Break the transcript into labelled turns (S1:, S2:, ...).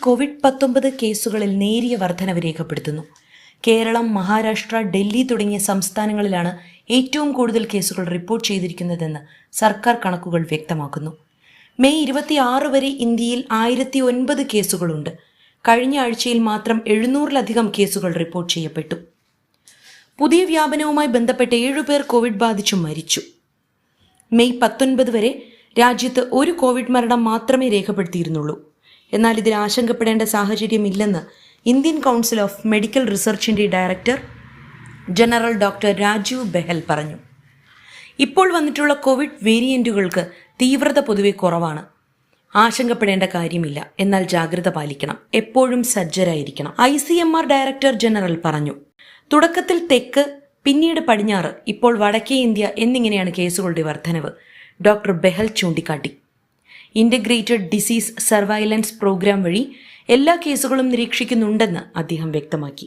S1: Covid പത്തൊമ്പത് കേസുകളിൽ നേരിയ വർധനവ് രേഖപ്പെടുത്തുന്നു. കേരളം മഹാരാഷ്ട്ര ഡൽഹി തുടങ്ങിയ സംസ്ഥാനങ്ങളിലാണ് ഏറ്റവും കൂടുതൽ കേസുകൾ റിപ്പോർട്ട് ചെയ്തിരിക്കുന്നതെന്ന് സർക്കാർ കണക്കുകൾ വ്യക്തമാക്കുന്നു. മെയ് ഇരുപത്തിയാറ് വരെ ഇന്ത്യയിൽ ആയിരത്തി ഒൻപത് കേസുകളുണ്ട്. കഴിഞ്ഞ ആഴ്ചയിൽ മാത്രം എഴുന്നൂറിലധികം കേസുകൾ റിപ്പോർട്ട് ചെയ്യപ്പെട്ടു. പുതിയ വ്യാപനവുമായി ബന്ധപ്പെട്ട് ഏഴുപേർ കോവിഡ് ബാധിച്ചു മരിച്ചു. മെയ് പത്തൊൻപത് വരെ രാജ്യത്ത് ഒരു കോവിഡ് മരണം മാത്രമേ രേഖപ്പെടുത്തിയിരുന്നുള്ളൂ. എന്നാൽ ഇതിൽ ആശങ്കപ്പെടേണ്ട സാഹചര്യമില്ലെന്ന് Indian council of medical റിസർച്ചിന്റെ director general doctor Rajeev Behl പറഞ്ഞു. ഇപ്പോൾ വന്നിട്ടുള്ള കോവിഡ് വേരിയന്റുകൾക്ക് തീവ്രത പൊതുവെ കുറവാണ്. ആശങ്കപ്പെടേണ്ട കാര്യമില്ല. എന്നാൽ ജാഗ്രത പാലിക്കണം. എപ്പോഴും സജ്ജരായിരിക്കണം. I C M R director general പറഞ്ഞു. തുടക്കത്തിൽ തെക്ക് പിന്നീട് പടിഞ്ഞാറ് ഇപ്പോൾ വടക്കേ ഇന്ത്യ എന്നിങ്ങനെയാണ് കേസുകളുടെ വർധനവ്. ഡോക്ടർ ബെഹൽ ചൂണ്ടിക്കാട്ടി. ഇന്റഗ്രേറ്റഡ് ഡിസീസ് സർവൈലൻസ് പ്രോഗ്രാം വഴി എല്ലാ കേസുകളും നിരീക്ഷിക്കുന്നുണ്ടെന്ന് അദ്ദേഹം വ്യക്തമാക്കി.